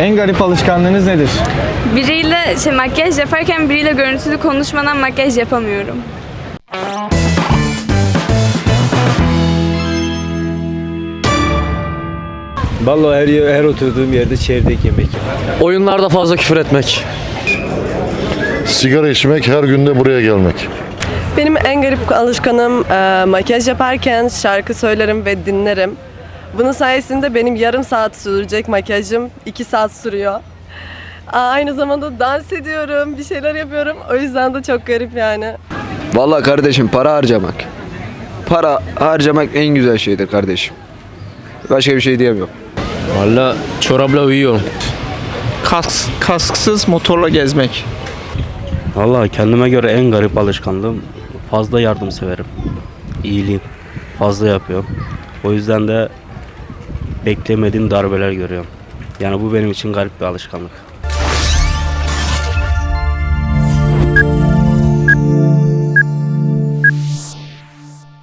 En garip alışkanlığınız nedir? Biriyle şey, makyaj yaparken biriyle görüntülü konuşmadan makyaj yapamıyorum. Vallahi her, yer- her oturduğum yerde çevrek yemek. Oyunlarda fazla küfür etmek. Sigara içmek, her günde buraya gelmek. Benim en garip alışkanım e, makyaj yaparken şarkı söylerim ve dinlerim. Bunun sayesinde benim yarım saat sürecek makyajım 2 saat sürüyor. Aynı zamanda dans ediyorum, bir şeyler yapıyorum. O yüzden de çok garip yani. Vallahi kardeşim para harcamak. Para harcamak en güzel şeydir kardeşim. Başka bir şey diyemiyorum. Valla çorapla uyuyorum. Kask, kasksız motorla gezmek. Vallahi kendime göre en garip alışkanlığım fazla yardımseverim. İyiliğim. Fazla yapıyorum. O yüzden de beklemediğim darbeler görüyorum. Yani bu benim için garip bir alışkanlık.